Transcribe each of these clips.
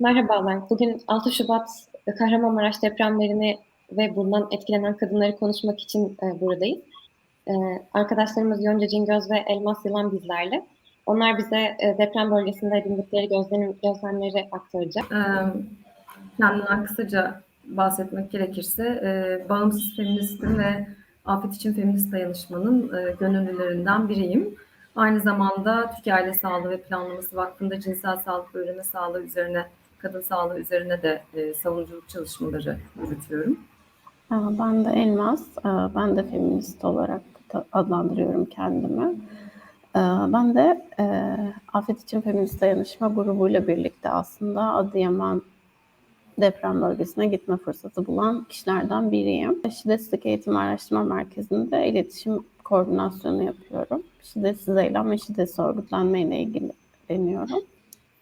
Merhabalar. Bugün 6 Şubat Kahramanmaraş depremlerini ve bundan etkilenen kadınları konuşmak için e, buradayız. E, arkadaşlarımız Yonca Cingöz ve Elmas Yılan bizlerle. Onlar bize e, deprem bölgesinde edindikleri gözlem, gözlemleri aktaracak. Kendimden kısaca bahsetmek gerekirse e, bağımsız feministim ve Afet için Feminist Dayanışmanın e, gönüllülerinden biriyim. Aynı zamanda Türkiye Aile Sağlığı ve Planlaması Vakfı'nda cinsel sağlık ve üreme sağlığı üzerine, kadın sağlığı üzerine de e, savunuculuk çalışmaları yürütüyorum. Ben de Elmas, ben de feminist olarak adlandırıyorum kendimi. Ben de Afet için Feminist Dayanışma grubuyla birlikte aslında Adıyaman deprem bölgesine gitme fırsatı bulan kişilerden biriyim. Şiddetsizlik Eğitim Araştırma Merkezi'nde iletişim koordinasyonu yapıyorum. Şiddetsiz eylem ve şiddetsiz örgütlenme ile ilgileniyorum.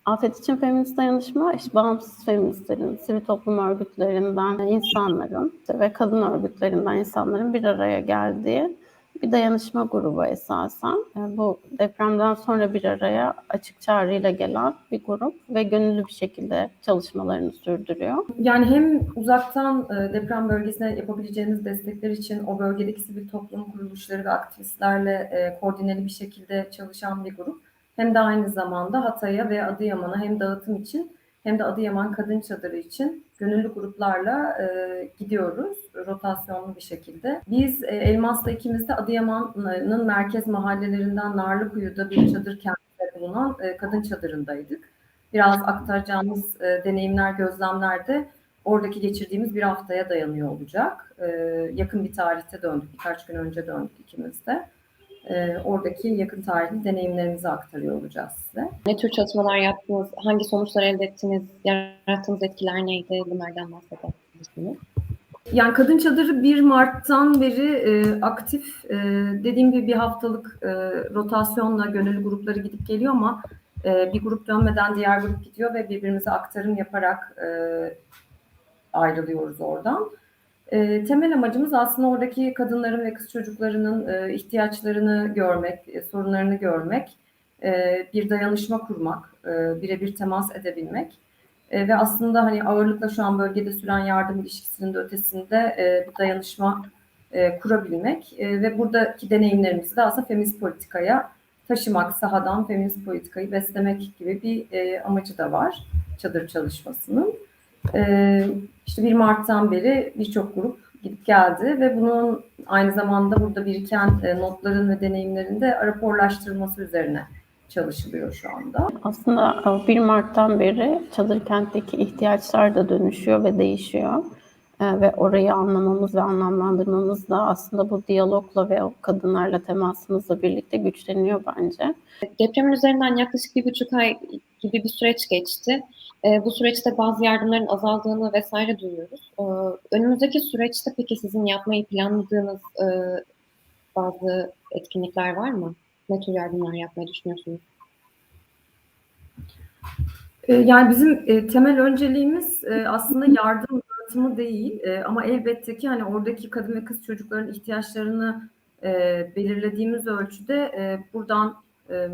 Afet için feminist dayanışma, işte bağımsız feministlerin, sivil toplum örgütlerinden insanların ve kadın örgütlerinden insanların bir araya geldiği bir dayanışma grubu esasen. Bu depremden sonra bir araya açık çağrıyla gelen bir grup ve gönüllü bir şekilde çalışmalarını sürdürüyor. Yani hem uzaktan e, deprem bölgesine yapabileceğiniz destekler için o bölgedeki sivil toplum kuruluşları ve aktivistlerle e, koordineli bir şekilde çalışan bir grup. Hem de aynı zamanda Hatay'a ve Adıyaman'a hem dağıtım için hem de Adıyaman Kadın Çadırı için gönüllü gruplarla e, gidiyoruz rotasyonlu bir şekilde. Biz e, Elmas'la ikimiz de Adıyaman'ın merkez mahallelerinden Narlıkuyu'da bir çadır kentinde bulunan e, kadın çadırındaydık. Biraz aktaracağımız e, deneyimler, gözlemler de oradaki geçirdiğimiz bir haftaya dayanıyor olacak. E, yakın bir tarihte döndük, birkaç gün önce döndük ikimiz de e, oradaki yakın tarihli deneyimlerimizi aktarıyor olacağız size. Ne tür çalışmalar yaptınız? Hangi sonuçlar elde ettiniz? Yarattığınız etkiler neydi? Bunlardan bahsedebilirsiniz. Yani Kadın Çadırı 1 Mart'tan beri e, aktif. E, dediğim gibi bir haftalık e, rotasyonla gönüllü grupları gidip geliyor ama e, bir grup dönmeden diğer grup gidiyor ve birbirimize aktarım yaparak e, ayrılıyoruz oradan. E, temel amacımız aslında oradaki kadınların ve kız çocuklarının e, ihtiyaçlarını görmek, e, sorunlarını görmek, e, bir dayanışma kurmak, e, birebir temas edebilmek e, ve aslında hani ağırlıkla şu an bölgede süren yardım ilişkisinin de ötesinde e, bir dayanışma e, kurabilmek e, ve buradaki deneyimlerimizi de aslında feminist politikaya taşımak, sahadan feminist politikayı beslemek gibi bir e, amacı da var çadır çalışmasının. E, işte 1 Mart'tan beri birçok grup gidip geldi ve bunun aynı zamanda burada biriken e, notların ve deneyimlerin de raporlaştırılması üzerine çalışılıyor şu anda. Aslında 1 e, Mart'tan beri çadır kentteki ihtiyaçlar da dönüşüyor ve değişiyor. E, ve orayı anlamamız ve anlamlandırmamız da aslında bu diyalogla ve o kadınlarla temasımızla birlikte güçleniyor bence. Depremin üzerinden yaklaşık bir buçuk ay gibi bir süreç geçti. E, bu süreçte bazı yardımların azaldığını vesaire duyuyoruz. E, önümüzdeki süreçte peki sizin yapmayı planladığınız e, bazı etkinlikler var mı? Ne tür yardımlar yapmayı düşünüyorsunuz? E, yani bizim e, temel önceliğimiz e, aslında yardım dağıtımı değil e, ama elbette ki hani oradaki kadın ve kız çocukların ihtiyaçlarını e, belirlediğimiz ölçüde e, buradan e,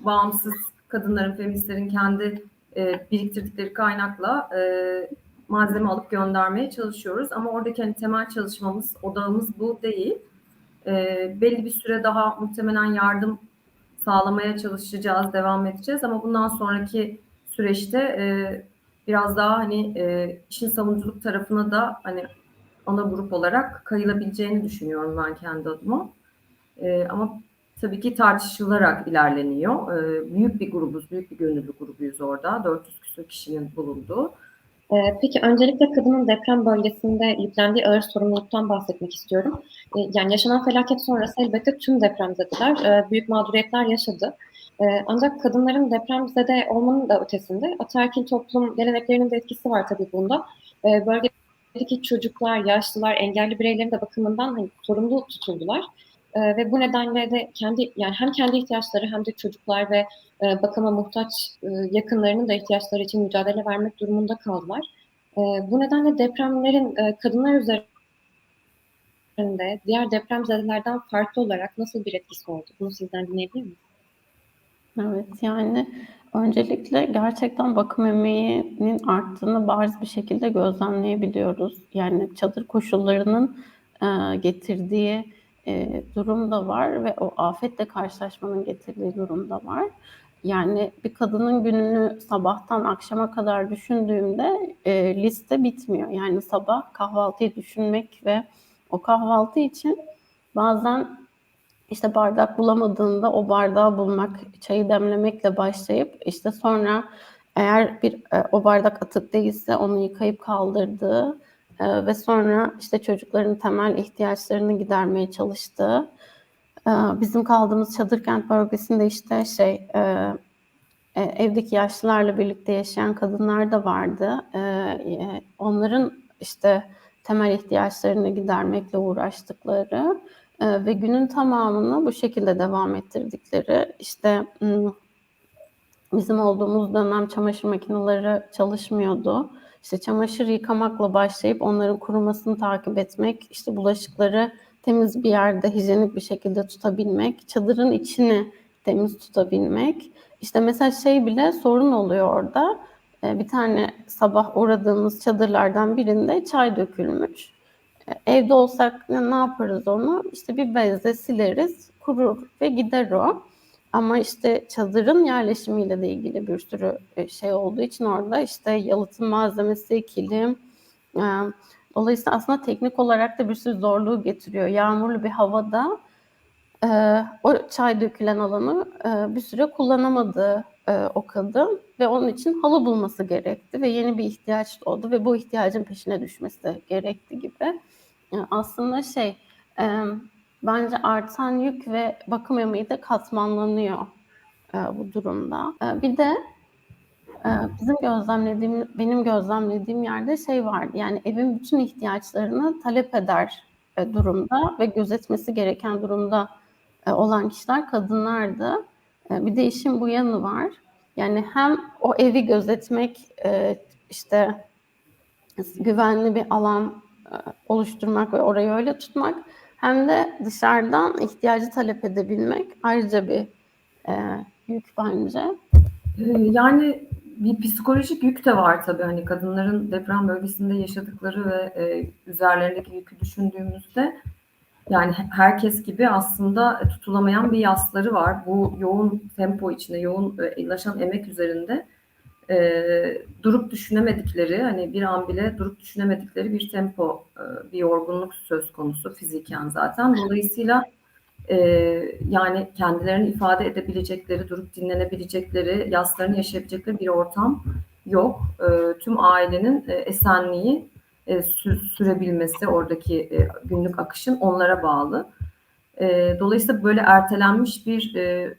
bağımsız kadınların, feministlerin kendi e, biriktirdikleri kaynakla e, malzeme alıp göndermeye çalışıyoruz. Ama oradaki hani temel çalışmamız, odağımız bu değil. E, belli bir süre daha muhtemelen yardım sağlamaya çalışacağız, devam edeceğiz. Ama bundan sonraki süreçte e, biraz daha hani e, işin savunuculuk tarafına da hani ana grup olarak kayılabileceğini düşünüyorum ben kendi adıma. E, ama tabii ki tartışılarak ilerleniyor. E, büyük bir grubuz, büyük bir gönüllü grubuyuz orada. 400 küsur kişinin bulunduğu. Ee, peki öncelikle kadının deprem bölgesinde yüklendiği ağır sorumluluktan bahsetmek istiyorum. Ee, yani yaşanan felaket sonrası elbette tüm depremzedeler e, büyük mağduriyetler yaşadı. Ancak kadınların depremzede olmanın da ötesinde ataerkil toplum geleneklerinin de etkisi var tabii bunda. Bölgedeki çocuklar, yaşlılar, engelli bireylerin de bakımından hani, sorumlu tutuldular. E, ve bu nedenle de kendi yani hem kendi ihtiyaçları hem de çocuklar ve e, bakıma muhtaç e, yakınlarının da ihtiyaçları için mücadele vermek durumunda kaldılar. E, bu nedenle depremlerin e, kadınlar üzerinde diğer depremzedelerden farklı olarak nasıl bir etkisi oldu? Bunu sizden dinleyebilir miyiz? Evet, yani öncelikle gerçekten bakım emeğinin arttığını bariz bir şekilde gözlemleyebiliyoruz. Yani çadır koşullarının e, getirdiği e, durum da var ve o afetle karşılaşmanın getirdiği durum da var. Yani bir kadının gününü sabahtan akşama kadar düşündüğümde e, liste bitmiyor. Yani sabah kahvaltıyı düşünmek ve o kahvaltı için bazen işte bardak bulamadığında o bardağı bulmak, çayı demlemekle başlayıp işte sonra eğer bir e, o bardak atık değilse onu yıkayıp kaldırdığı e, ve sonra işte çocukların temel ihtiyaçlarını gidermeye çalıştığı. E, bizim kaldığımız çadır kent bölgesinde işte şey e, e, evdeki yaşlılarla birlikte yaşayan kadınlar da vardı. E, e, onların işte temel ihtiyaçlarını gidermekle uğraştıkları e, ve günün tamamını bu şekilde devam ettirdikleri işte bizim olduğumuz dönem çamaşır makineleri çalışmıyordu. İşte çamaşır yıkamakla başlayıp onların kurumasını takip etmek, işte bulaşıkları temiz bir yerde hijyenik bir şekilde tutabilmek, çadırın içini temiz tutabilmek. İşte mesela şey bile sorun oluyor orada. E, Bir tane sabah uğradığımız çadırlardan birinde çay dökülmüş. E, Evde olsak ne yaparız onu? İşte bir bezle sileriz, kurur ve gider o. Ama işte çadırın yerleşimiyle de ilgili bir sürü e, şey olduğu için orada işte yalıtım malzemesi, kilim, e, dolayısıyla aslında teknik olarak da bir sürü zorluğu getiriyor. Yağmurlu bir havada e, o çay dökülen alanı bir süre kullanamadı o kadın ve onun için halı bulması gerekti ve yeni bir ihtiyaç doğdu ve bu ihtiyacın peşine düşmesi gerekti gibi. E, aslında şey bence artan yük ve bakım emeği de katmanlanıyor e, bu durumda. E, bir de e, bizim gözlemlediğim, benim gözlemlediğim yerde şey vardı. Yani evin bütün ihtiyaçlarını talep eder e, durumda ve gözetmesi gereken durumda e, olan kişiler kadınlardı. E, bir de işin bu yanı var. Yani hem o evi gözetmek, e, işte güvenli bir alan e, oluşturmak ve orayı öyle tutmak hem de dışarıdan ihtiyacı talep edebilmek ayrıca bir e, yük bence. Ee, Yani bir psikolojik yük de var tabii hani kadınların deprem bölgesinde yaşadıkları ve e, üzerlerindeki yükü düşündüğümüzde yani herkes gibi aslında tutulamayan bir yasları var. Bu yoğun tempo içinde, yoğun e, emek üzerinde e, durup düşünemedikleri, hani bir an bile durup düşünemedikleri bir tempo, e, bir yorgunluk söz konusu fiziken zaten. Dolayısıyla e, yani kendilerini ifade edebilecekleri, durup dinlenebilecekleri, yaslarını yaşayabilecekleri bir ortam yok. E, tüm ailenin e, esenliği e, sü- sürebilmesi, oradaki e, günlük akışın onlara bağlı. E, dolayısıyla böyle ertelenmiş bir e,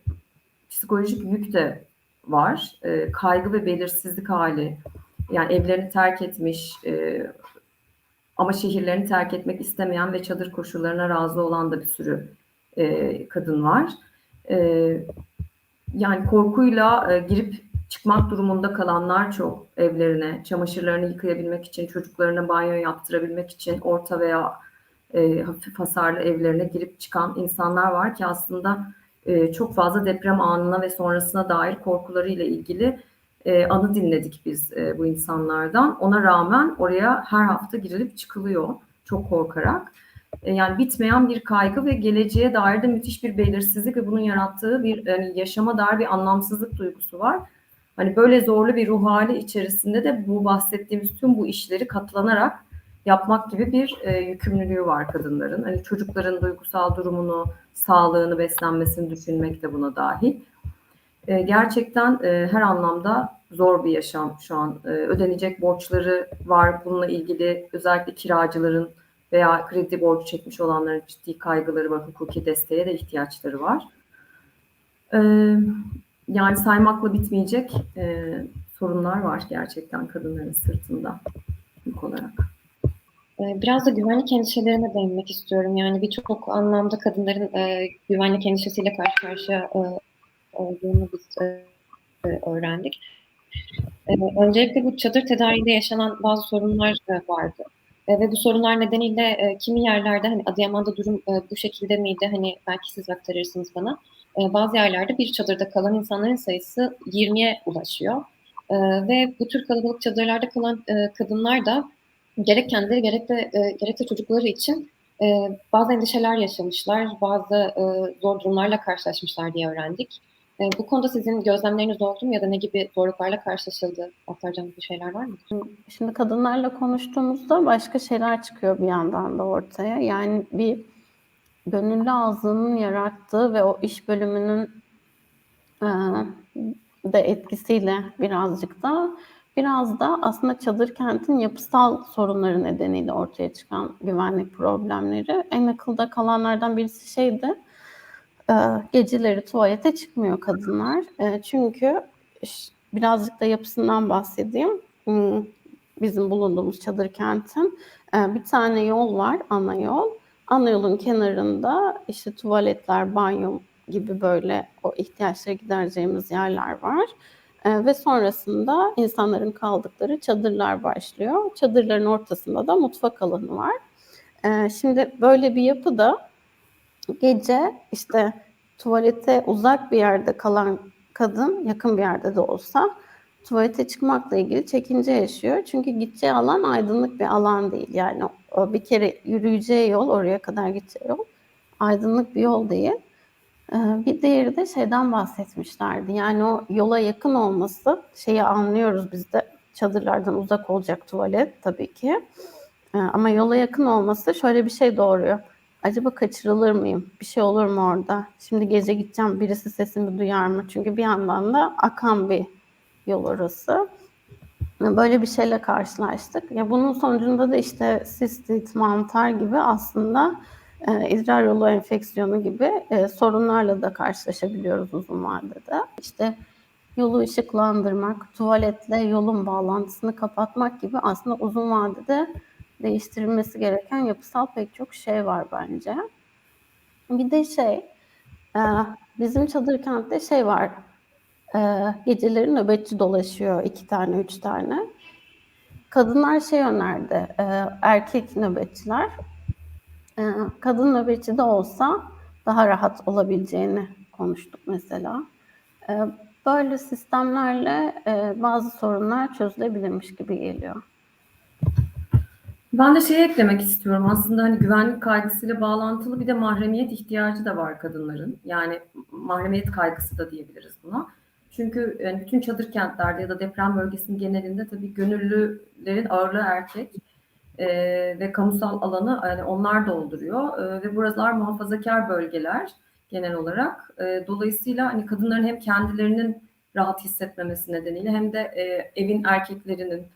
psikolojik yük de var. E, kaygı ve belirsizlik hali. Yani evlerini terk etmiş e, ama şehirlerini terk etmek istemeyen ve çadır koşullarına razı olan da bir sürü e, kadın var. E, yani korkuyla e, girip çıkmak durumunda kalanlar çok evlerine, çamaşırlarını yıkayabilmek için, çocuklarına banyo yaptırabilmek için orta veya e, hafif hasarlı evlerine girip çıkan insanlar var ki aslında e, çok fazla deprem anına ve sonrasına dair korkularıyla ilgili e, anı dinledik biz e, bu insanlardan. Ona rağmen oraya her hafta girilip çıkılıyor çok korkarak. Yani bitmeyen bir kaygı ve geleceğe dair de müthiş bir belirsizlik ve bunun yarattığı bir yani yaşama dair bir anlamsızlık duygusu var. Hani böyle zorlu bir ruh hali içerisinde de bu bahsettiğimiz tüm bu işleri katlanarak yapmak gibi bir e, yükümlülüğü var kadınların. Hani çocukların duygusal durumunu, sağlığını, beslenmesini düşünmek de buna dahil. E, gerçekten e, her anlamda zor bir yaşam şu an. E, ödenecek borçları var. Bununla ilgili özellikle kiracıların veya kredi borcu çekmiş olanların ciddi kaygıları var. Hukuki desteğe de ihtiyaçları var. E, yani saymakla bitmeyecek e, sorunlar var gerçekten kadınların sırtında yük olarak. Ee, Biraz da güvenlik endişelerine değinmek istiyorum. Yani birçok anlamda kadınların e, güvenlik endişesiyle karşı karşıya e, olduğunu biz e, e, öğrendik. E, öncelikle bu çadır tedariğinde yaşanan bazı sorunlar e, vardı. E, ve bu sorunlar nedeniyle e, kimi yerlerde hani Adıyaman'da durum e, bu şekilde miydi? Hani belki siz aktarırsınız bana. e, bazı yerlerde bir çadırda kalan insanların sayısı 20'ye ulaşıyor. E, ve bu tür kalabalık çadırlarda kalan e, kadınlar da gerek kendileri gerek de, e, gerek de çocukları için e, bazı endişeler yaşamışlar, bazı e, zor durumlarla karşılaşmışlar diye öğrendik. E, bu konuda sizin gözlemleriniz oldu mu ya da ne gibi zorluklarla karşılaşıldı? Aktaracağınız bir şeyler var mı? Şimdi kadınlarla konuştuğumuzda başka şeyler çıkıyor bir yandan da ortaya. Yani bir gönüllü ağzının yarattığı ve o iş bölümünün e, de etkisiyle birazcık da biraz da aslında çadır kentin yapısal sorunları nedeniyle ortaya çıkan güvenlik problemleri. En akılda kalanlardan birisi şeydi, e, geceleri tuvalete çıkmıyor kadınlar. E, çünkü birazcık da yapısından bahsedeyim. Hmm, Bizim bulunduğumuz çadır kentin e, bir tane yol var, ana yol. Ana yolun kenarında işte tuvaletler, banyo gibi böyle o ihtiyaçları gidereceğimiz yerler var. E, ve sonrasında insanların kaldıkları çadırlar başlıyor. Çadırların ortasında da mutfak alanı var. E, şimdi böyle bir yapıda gece işte tuvalete uzak bir yerde kalan kadın yakın bir yerde de olsa tuvalete çıkmakla ilgili çekince yaşıyor. Çünkü gideceği alan aydınlık bir alan değil. Yani bir kere yürüyeceği yol, oraya kadar gideceği yol aydınlık bir yol değil. Ee, Bir diğeri de şeyden bahsetmişlerdi. Yani o yola yakın olması, şeyi anlıyoruz biz de çadırlardan uzak olacak tuvalet tabii ki. Ee, Ama yola yakın olması şöyle bir şey doğuruyor. Acaba kaçırılır mıyım? Bir şey olur mu orada? Şimdi gece gideceğim, birisi sesimi duyar mı? Çünkü bir yandan da akan bir yol orası. Böyle bir şeyle karşılaştık. Ya bunun sonucunda da işte sistit, mantar gibi aslında e, idrar yolu enfeksiyonu gibi e, sorunlarla da karşılaşabiliyoruz uzun vadede. İşte yolu ışıklandırmak, tuvaletle yolun bağlantısını kapatmak gibi aslında uzun vadede değiştirilmesi gereken yapısal pek çok şey var bence. Bir de şey, e, bizim çadır kentte şey var, e, geceleri nöbetçi dolaşıyor iki tane, üç tane. Kadınlar şey önerdi, e, erkek nöbetçiler. E, kadın nöbetçi de olsa daha rahat olabileceğini konuştuk mesela. E, böyle sistemlerle e, bazı sorunlar çözülebilirmiş gibi geliyor. Ben de şey eklemek istiyorum. Aslında hani güvenlik kaygısıyla bağlantılı bir de mahremiyet ihtiyacı da var kadınların. Yani mahremiyet kaygısı da diyebiliriz buna. Çünkü yani bütün çadır kentlerde ya da deprem bölgesinin genelinde tabii gönüllülerin ağırlığı erkek e, ve kamusal alanı yani onlar dolduruyor E, ve buralar muhafazakar bölgeler genel olarak. E, dolayısıyla hani kadınların hem kendilerinin rahat hissetmemesi nedeniyle hem de e, evin erkeklerinin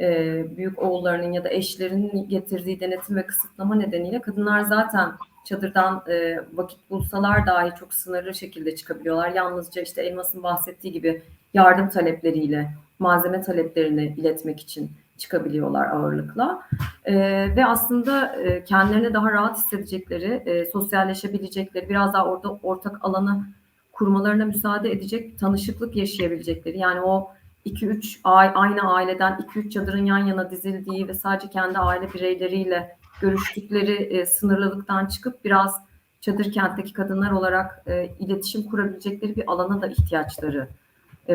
e, büyük oğullarının ya da eşlerinin getirdiği denetim ve kısıtlama nedeniyle kadınlar zaten çadırdan e, vakit bulsalar dahi çok sınırlı şekilde çıkabiliyorlar. Yalnızca işte Elmas'ın bahsettiği gibi yardım talepleriyle, malzeme taleplerini iletmek için çıkabiliyorlar ağırlıkla. E, ve aslında e, kendilerini daha rahat hissedecekleri, e, sosyalleşebilecekleri, biraz daha orada ortak alanı kurmalarına müsaade edecek tanışıklık yaşayabilecekleri. Yani o 2-3 aynı aileden 2-3 çadırın yan yana dizildiği ve sadece kendi aile bireyleriyle görüştükleri e, sınırlılıktan çıkıp biraz çadır kentteki kadınlar olarak e, iletişim kurabilecekleri bir alana da ihtiyaçları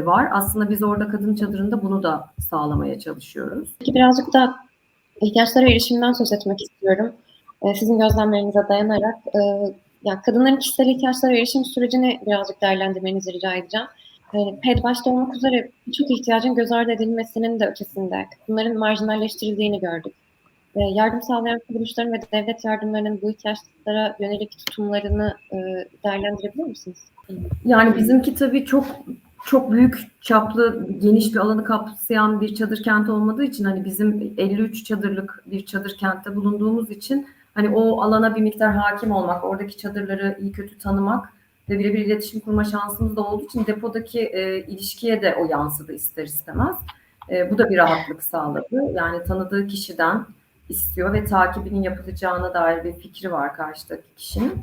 var. Aslında biz orada kadın çadırında bunu da sağlamaya çalışıyoruz. Peki birazcık da ihtiyaçlara erişimden söz etmek istiyorum. E, sizin gözlemlerinize dayanarak e, ya kadınların kişisel ihtiyaçlara erişim sürecini birazcık değerlendirmenizi rica edeceğim. E, PED başta olmak üzere birçok ihtiyacın göz ardı edilmesinin de ötesinde kadınların marjinalleştirildiğini gördük. E, yardım sağlayan kuruluşların ve devlet yardımlarının bu ihtiyaçlara yönelik tutumlarını e, değerlendirebilir misiniz? Yani bizimki tabii çok çok büyük çaplı geniş bir alanı kapsayan bir çadır kenti olmadığı için hani bizim 53 çadırlık bir çadır kentte bulunduğumuz için hani o alana bir miktar hakim olmak, oradaki çadırları iyi kötü tanımak ve birebir iletişim kurma şansımız da olduğu için depodaki e, ilişkiye de o yansıdı ister istemez. E, bu da bir rahatlık sağladı. Yani tanıdığı kişiden istiyor ve takibinin yapılacağına dair bir fikri var karşıdaki kişinin.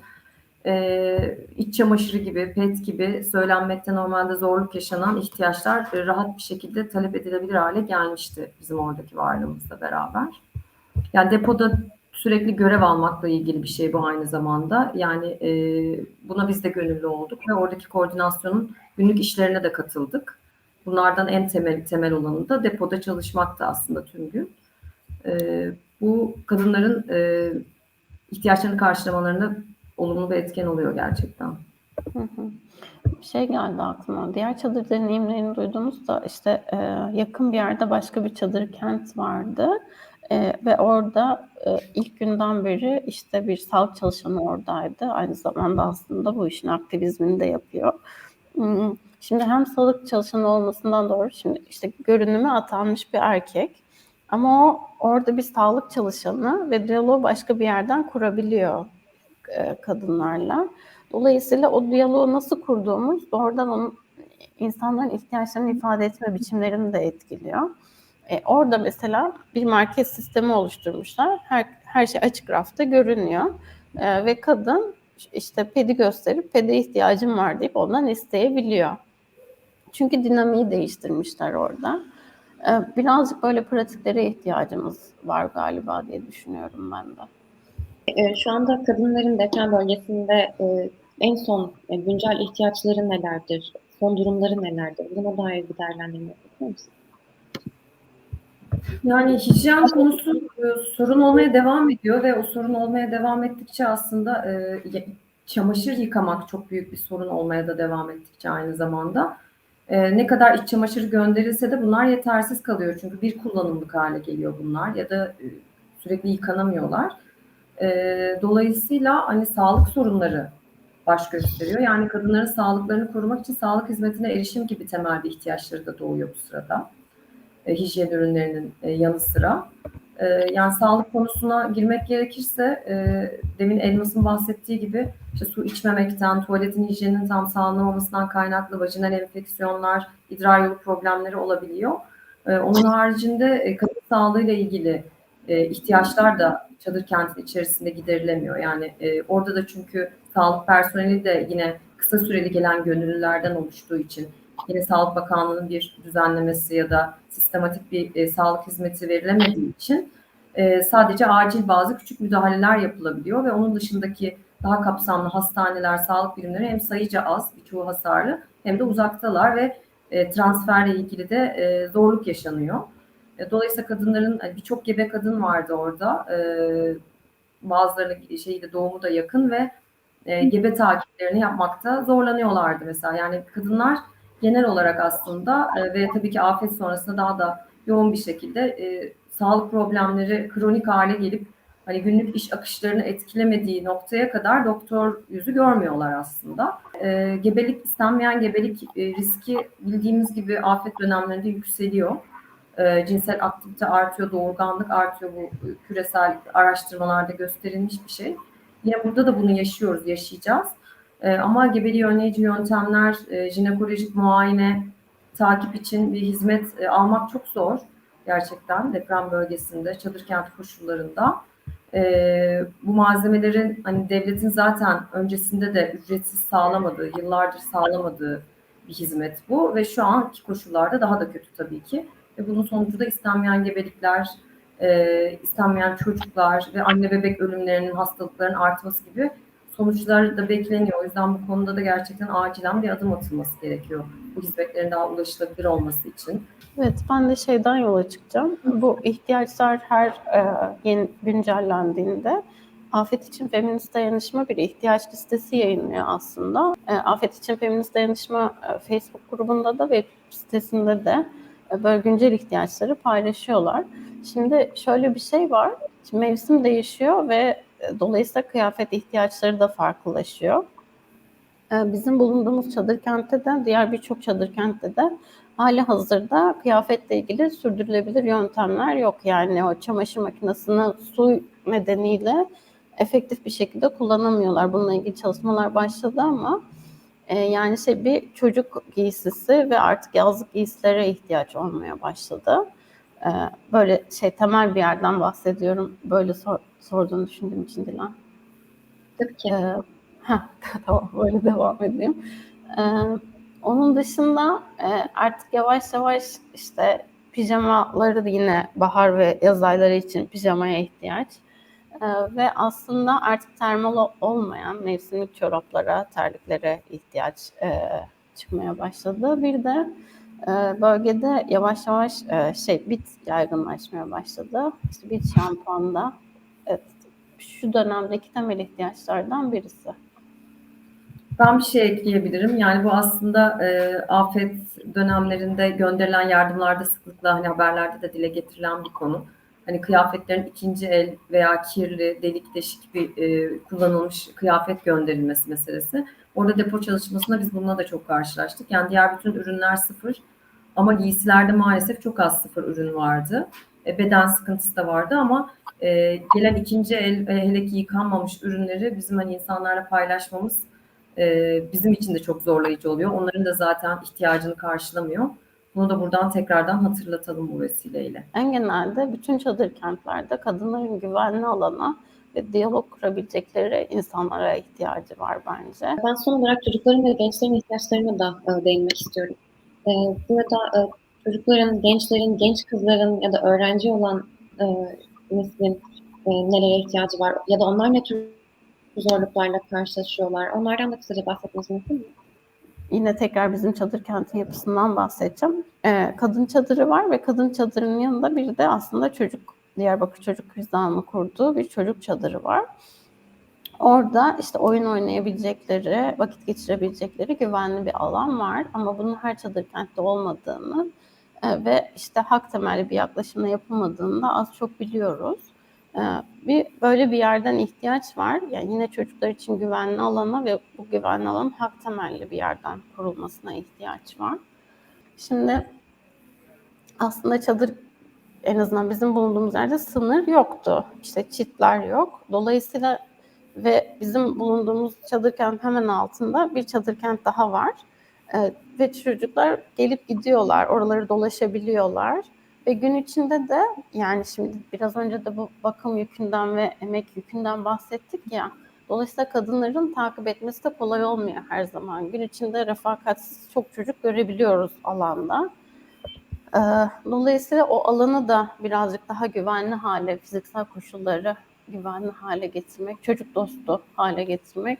Ee, iç çamaşırı gibi, pet gibi söylenmekte normalde zorluk yaşanan ihtiyaçlar e, rahat bir şekilde talep edilebilir hale gelmişti bizim oradaki varlığımızla beraber. Yani depoda sürekli görev almakla ilgili bir şey bu aynı zamanda. Yani e, buna biz de gönüllü olduk ve oradaki koordinasyonun günlük işlerine de katıldık. Bunlardan en temel temel olanı da depoda çalışmaktı aslında tüm gün. E, bu kadınların e, ihtiyaçlarını karşılamalarında olumlu bir etken oluyor gerçekten. Bir şey geldi aklıma. Diğer çadır deneyimlerini duyduğumuzda işte e, yakın bir yerde başka bir çadır kent vardı. E, ve orada e, ilk günden beri işte bir sağlık çalışanı oradaydı. Aynı zamanda aslında bu işin aktivizmini de yapıyor. Hmm, Şimdi hem sağlık çalışanı olmasından doğru şimdi işte görünümü atanmış bir erkek. Ama o orada bir sağlık çalışanı ve diyaloğu başka bir yerden kurabiliyor e, kadınlarla. Dolayısıyla o diyaloğu nasıl kurduğumuz doğrudan onun insanların ihtiyaçlarını ifade etme biçimlerini de etkiliyor. E, orada mesela bir market sistemi oluşturmuşlar. Her, her şey açık rafta görünüyor. E, ve kadın işte pedi gösterip pede ihtiyacım var deyip ondan isteyebiliyor. Çünkü dinamiği değiştirmişler orada. E, birazcık böyle pratiklere ihtiyacımız var galiba diye düşünüyorum ben de. E, Şu anda kadınların deprem bölgesinde e, en son e, güncel ihtiyaçları nelerdir? Son durumları nelerdir? Buna dair bir değerlendirme yapabilir misin? Yani hijyen konusu e, sorun olmaya devam ediyor ve o sorun olmaya devam ettikçe aslında çamaşır yıkamak çok büyük bir sorun olmaya da devam ettikçe aynı zamanda. E, ne kadar iç çamaşır gönderilse de bunlar yetersiz kalıyor. Çünkü bir kullanımlık hale geliyor bunlar ya da e, sürekli yıkanamıyorlar. E, dolayısıyla hani sağlık sorunları baş gösteriyor. Yani kadınların sağlıklarını korumak için sağlık hizmetine erişim gibi temel bir ihtiyaçları da doğuyor bu sırada e, hijyen ürünlerinin e, yanı sıra. E, yani sağlık konusuna girmek gerekirse e, demin Elmas'ın bahsettiği gibi işte su içmemekten, tuvaletin hijyeninin tam sağlanamamasından kaynaklı vajinal enfeksiyonlar, idrar yolu problemleri olabiliyor. E, onun haricinde e, kadın sağlığıyla ilgili e, ihtiyaçlar da çadır kentin içerisinde giderilemiyor. Yani e, orada da çünkü sağlık personeli de yine kısa süreli gelen gönüllülerden oluştuğu için yine Sağlık Bakanlığı'nın bir düzenlemesi ya da sistematik bir e, sağlık hizmeti verilemediği için e, sadece acil bazı küçük müdahaleler yapılabiliyor ve onun dışındaki daha kapsamlı hastaneler, sağlık birimleri hem sayıca az, birçoğu hasarlı hem de uzaktalar ve e, transferle ilgili de e, zorluk yaşanıyor. E, dolayısıyla kadınların hani birçok gebe kadın vardı orada. E, bazılarının şeyi de doğumu da yakın ve e, gebe takiplerini yapmakta zorlanıyorlardı mesela. Yani kadınlar genel olarak aslında ve tabii ki afet sonrasında daha da yoğun bir şekilde sağlık problemleri kronik hale gelip hani günlük iş akışlarını etkilemediği noktaya kadar doktor yüzü görmüyorlar aslında. E, gebelik istenmeyen gebelik e, riski bildiğimiz gibi afet dönemlerinde yükseliyor. E, cinsel aktivite artıyor, doğurganlık artıyor bu e, küresel araştırmalarda gösterilmiş bir şey. Yine burada da bunu yaşıyoruz, yaşayacağız. E, ama gebeliği önleyici yöntemler, e, jinekolojik muayene, takip için bir hizmet almak çok zor gerçekten deprem bölgesinde, çadır kent koşullarında. Bu malzemelerin hani devletin zaten öncesinde de ücretsiz sağlamadığı, yıllardır sağlamadığı bir hizmet bu ve şu anki koşullarda daha da kötü tabii ki. Ve bunun sonucu da istenmeyen gebelikler, e, istenmeyen çocuklar ve anne bebek ölümlerinin, hastalıkların artması gibi sonuçlar da bekleniyor. O yüzden bu konuda da gerçekten acilen bir adım atılması gerekiyor. Bu hizmetlerin daha ulaşılabilir olması için. Evet, ben de şeyden yola çıkacağım. Bu ihtiyaçlar her e, yeni güncellendiğinde Afet için Feminist Dayanışma bir ihtiyaç listesi yayınlıyor aslında. E, Afet için Feminist Dayanışma e, Facebook grubunda da ve sitesinde de böyle güncel ihtiyaçları paylaşıyorlar. Şimdi şöyle bir şey var. Şimdi mevsim değişiyor ve e, dolayısıyla kıyafet ihtiyaçları da farklılaşıyor. E, Bizim bulunduğumuz çadır kentte de diğer birçok çadır kentte de hali hazırda kıyafetle ilgili sürdürülebilir yöntemler yok. Yani o çamaşır makinesini su nedeniyle efektif bir şekilde kullanamıyorlar. Bununla ilgili çalışmalar başladı ama yani şey bir çocuk giysisi ve artık yazlık giysilere ihtiyaç olmaya başladı. E, böyle şey temel bir yerden bahsediyorum. Böyle sor, sorduğunu düşündüğüm için Dilan. Tabii ki. Ee, heh, tamam böyle devam edeyim. Ee, onun dışında e, artık yavaş yavaş işte pijamaları da yine bahar ve yaz ayları için pijamaya ihtiyaç. Ee, ve aslında artık termal olmayan mevsimlik çoraplara, terliklere ihtiyaç e, çıkmaya başladı. Bir de e, bölgede yavaş yavaş e, şey bit yaygınlaşmaya başladı. İşte bit şampuanda evet, şu dönemdeki temel ihtiyaçlardan birisi. Ben bir şey ekleyebilirim. Yani bu aslında e, afet dönemlerinde gönderilen yardımlarda sıklıkla hani haberlerde de dile getirilen bir konu. Hani kıyafetlerin ikinci el veya kirli, delik deşik bir e, kullanılmış kıyafet gönderilmesi meselesi. Orada depo çalışmasında biz bununla da çok karşılaştık. Yani diğer bütün ürünler sıfır ama giysilerde maalesef çok az sıfır ürün vardı. E, beden sıkıntısı da vardı ama e, gelen ikinci el e, hele ki yıkanmamış ürünleri bizim hani insanlarla paylaşmamız e, bizim için de çok zorlayıcı oluyor. Onların da zaten ihtiyacını karşılamıyor. Bunu da buradan tekrardan hatırlatalım bu vesileyle. En genelde bütün çadır kentlerde kadınların güvenli alana ve diyalog kurabilecekleri insanlara ihtiyacı var bence. Ben son olarak çocukların ve gençlerin ihtiyaçlarına da e, değinmek istiyorum. E, burada e, çocukların, gençlerin, genç kızların ya da öğrenci olan neslin nereye ihtiyacı var ya da onlar ne tür zorluklarla karşılaşıyorlar. Onlardan da kısaca bahsetmeniz mümkün mü? Yine tekrar bizim çadır kentin yapısından bahsedeceğim. Ee, kadın çadırı var ve kadın çadırının yanında bir de aslında çocuk, Diyarbakır Çocuk Krizdağı'nın kurduğu bir çocuk çadırı var. Orada işte oyun oynayabilecekleri, vakit geçirebilecekleri güvenli bir alan var. Ama bunun her çadır kentte olmadığını e, ve işte hak temelli bir yaklaşımla yapılmadığını da az çok biliyoruz. E, bir böyle bir yerden ihtiyaç var. Yani yine çocuklar için güvenli alana ve bu güvenli alanın hak temelli bir yerden kurulmasına ihtiyaç var. Şimdi aslında çadır en azından bizim bulunduğumuz yerde sınır yoktu. İşte çitler yok. Dolayısıyla ve bizim bulunduğumuz çadır kent hemen altında bir çadır kent daha var. Ee, ve çocuklar gelip gidiyorlar, oraları dolaşabiliyorlar. Ve gün içinde de yani şimdi biraz önce de bu bakım yükünden ve emek yükünden bahsettik ya. Dolayısıyla kadınların takip etmesi de kolay olmuyor her zaman. Gün içinde refakatsiz çok çocuk görebiliyoruz alanda. Ee, Dolayısıyla o alanı da birazcık daha güvenli hale, fiziksel koşulları güvenli hale getirmek, çocuk dostu hale getirmek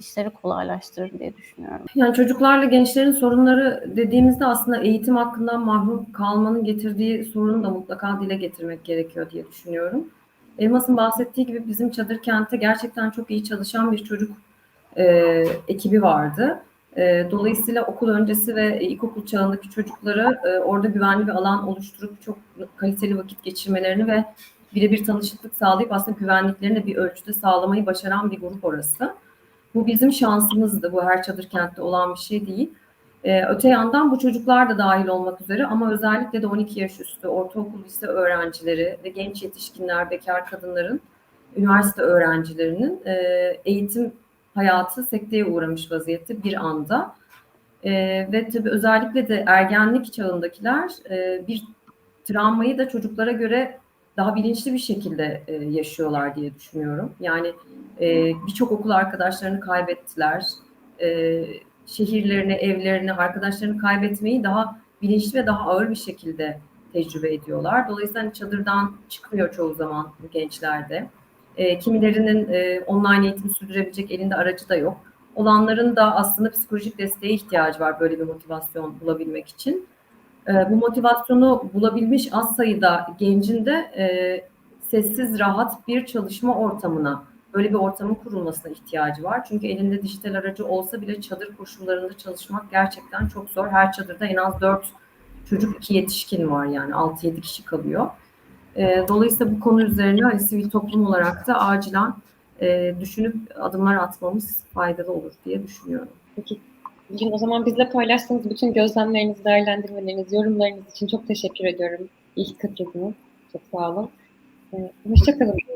işleri kolaylaştırır diye düşünüyorum. Yani çocuklarla gençlerin sorunları dediğimizde aslında eğitim hakkından mahrum kalmanın getirdiği sorunu da mutlaka dile getirmek gerekiyor diye düşünüyorum. Elmas'ın bahsettiği gibi bizim çadır kentte gerçekten çok iyi çalışan bir çocuk e, ekibi vardı. E, dolayısıyla okul öncesi ve ilkokul çağındaki çocuklara e, orada güvenli bir alan oluşturup çok kaliteli vakit geçirmelerini ve birebir tanışıklık sağlayıp aslında güvenliklerini bir ölçüde sağlamayı başaran bir grup orası. Bu bizim şansımızdı. Bu her çadır kentte olan bir şey değil. Ee, öte yandan bu çocuklar da dahil olmak üzere ama özellikle de 12 yaş üstü ortaokul lise öğrencileri ve genç yetişkinler, bekar kadınların, üniversite öğrencilerinin e, eğitim hayatı sekteye uğramış vaziyette bir anda. E, ve tabii özellikle de ergenlik çağındakiler e, bir travmayı da çocuklara göre daha bilinçli bir şekilde e, yaşıyorlar diye düşünüyorum. Yani e, birçok okul arkadaşlarını kaybettiler. E, şehirlerini, evlerini, arkadaşlarını kaybetmeyi daha bilinçli ve daha ağır bir şekilde tecrübe ediyorlar. Dolayısıyla çadırdan çıkmıyor çoğu zaman gençlerde. E, kimilerinin e, online eğitim sürdürebilecek elinde aracı da yok. Olanların da aslında psikolojik desteğe ihtiyacı var böyle bir motivasyon bulabilmek için. E, bu motivasyonu bulabilmiş az sayıda gencin de e, sessiz, rahat bir çalışma ortamına, böyle bir ortamın kurulmasına ihtiyacı var. Çünkü elinde dijital aracı olsa bile çadır koşullarında çalışmak gerçekten çok zor. Her çadırda en az 4 çocuk, 2 yetişkin var yani 6-7 kişi kalıyor. E, dolayısıyla bu konu üzerine hani sivil toplum olarak da acilen e, düşünüp adımlar atmamız faydalı olur diye düşünüyorum. Peki Bugün o zaman bizle paylaştığınız bütün gözlemleriniz, değerlendirmeleriniz, yorumlarınız için çok teşekkür ediyorum. İyi ki. Çok sağ olun. Ee, Hoşçakalın.